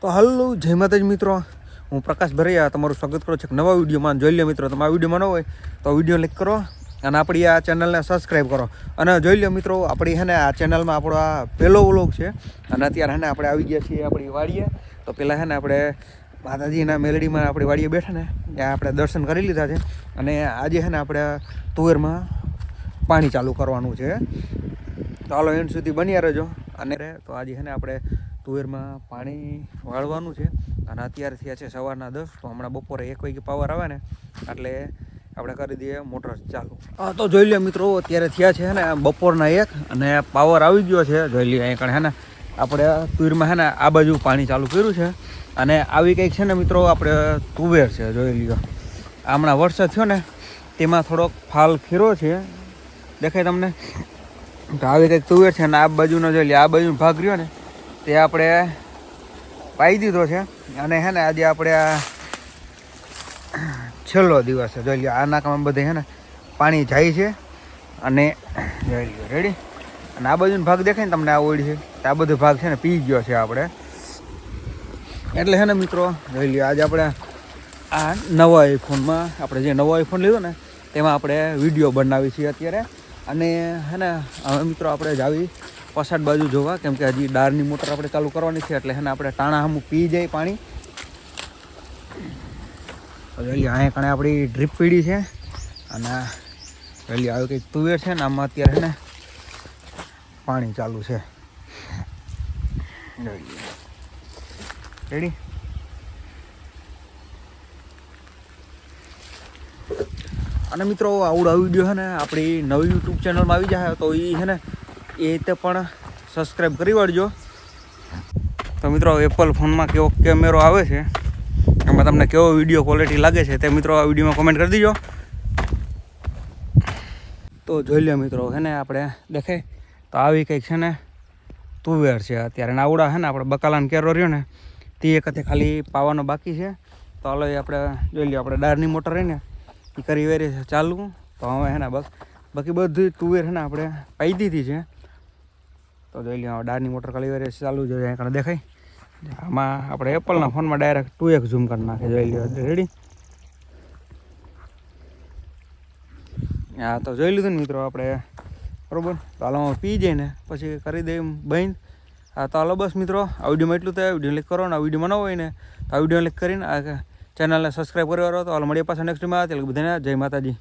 તો હલો જય માતાજી મિત્રો. હું પ્રકાશ ભરૈયા, તમારું સ્વાગત કરું છું નવા વિડીયોમાં. જોઈ લો મિત્રો, તમે આ વિડીયોમાં ન હોય તો વીડિયો લાઈક કરો અને આપણી આ ચેનલને સબસ્ક્રાઈબ કરો. અને જોઈ લો મિત્રો, આપણી હે ને આ ચેનલમાં આપણો આ પહેલો વ્લોગ છે. અને અત્યારે હે આપણે આવી ગયા છીએ આપણી વાડીએ. તો પહેલાં હે ને આપણે માતાજીના મેલડીમાં આપણી વાડીએ બેઠા ને, ત્યાં આપણે દર્શન કરી લીધા છે. અને આજે હે આપણે તુવેરમાં પાણી ચાલુ કરવાનું છે. તો હાલો એન્ડ સુધી બન્યા રહેજો. અને તો આજે છે ને આપણે તુવેરમાં પાણી વાળવાનું છે. અને અત્યારે થયા છે સવારના દસ, તો હમણાં બપોરે એક વાગે પાવર આવે ને, એટલે આપણે કરી દઈએ મોટર ચાલુ. હા, તો જોઈ લે મિત્રો, અત્યારે થયા છે ને બપોરના એક, અને પાવર આવી ગયો છે. જોઈ લઈએ અહીં હે ને, આપણે તુવેરમાં હે ને આ બાજુ પાણી ચાલુ કર્યું છે. અને આવી કંઈક છે ને મિત્રો, આપણે તુવેર છે, જોઈ લ્યો. હમણાં વરસાદ થયો ને, તેમાં થોડોક ફાલ ખીરો છે. દેખાય તમને? આવી કંઈક તુવેર છે ને, આ બાજુનો જોઈ લે આ બાજુનો ભાગ રહ્યો ને તે આપણે પાઈ દીધો છે. અને હે ને આજે આપણે આ છેલ્લો દિવસ છે. જોઈ લો આ નાકામાં બધે હે ને પાણી જાય છે. અને જોઈ લો રેડી અને આ બાજુનો ભાગ દેખાય ને તમને, આ ઓળી છે. આ બધો ભાગ છે ને પી ગયો છે આપણે. એટલે હે ને મિત્રો, જોઈ લ્યો, આજે આપણે આ નવા આઈફોનમાં આપણે જે નવો આઈફોન લીધો ને, તેમાં આપણે વીડિયો બનાવી છીએ અત્યારે. અને હે ને, હવે મિત્રો, આપણે જાવી પસાડ બાજુ જોવા, કેમ કે હજી ડારની મોટર આપણે ચાલુ કરવાની છે, એટલે એને આપણે ટાણા હમું પી જાય પાણી. અહીંયા કણે આપણી ડ્રીપ પીડી છે, અને જોઈ આવ્યું કંઈક તુવેર છે, ને આમાં અત્યારે ને પાણી ચાલુ છે. રેડી અને મિત્રો આવડો ગયો છે ને આપણી નવી યુટ્યુબ ચેનલમાં આવી જાય તો એ છે ને એ રીતે પણ સબસ્ક્રાઈબ કરી વળજો. તો મિત્રો એપલ ફોનમાં કેવો કેમેરો આવે છે, એમાં તમને કેવો વીડિયો ક્વોલિટી લાગે છે તે મિત્રો આ વિડીયોમાં કોમેન્ટ કરી દીજો. તો જોઈ લો મિત્રો, હે ને આપણે દેખાય, તો આવી કંઈક છે ને તુવેર છે. અત્યારે નાવડા છે ને, આપણે બકાલાન કેરો રહ્યો ને, તે એક ખાલી પાવાનો બાકી છે. તો હાલો એ આપણે જોઈ લઈએ આપણે ડારની મોટર રહી ને એ કરી વેરી છે ચાલુ. તો હવે હે ને, બાકી બધી તુવેર છે ને આપણે પાઈ દીધી છે. તો જોઈ લઈએ ડારની મોટર ખાલી વેરી ચાલુ જોઈએ અહીંયા દેખાય? આમાં આપણે એપલના ફોનમાં ડાયરેક્ટ ટુ એક ઝૂમ કરી નાખે, જોઈ લ્યો રેડી હા, તો જોઈ લીધું ને મિત્રો આપણે, બરોબર? તો હાલો પી જાય ને પછી કરી દઈએ બંધ. હા, તો હાલો બસ મિત્રો, આ વિડીયોમાં એટલું થાય. વીડિયો ક્લિક કરો ને, આ વિડીયોમાં ન હોય ને, તો આ વીડિયો ક્લિક કરીને આ ચેનલને સબસ્ક્રાઈબ કર્યો તો હાલ મળીએ પાછા નેક્સ્ટમાં ત્યારે બધાને જય માતાજી.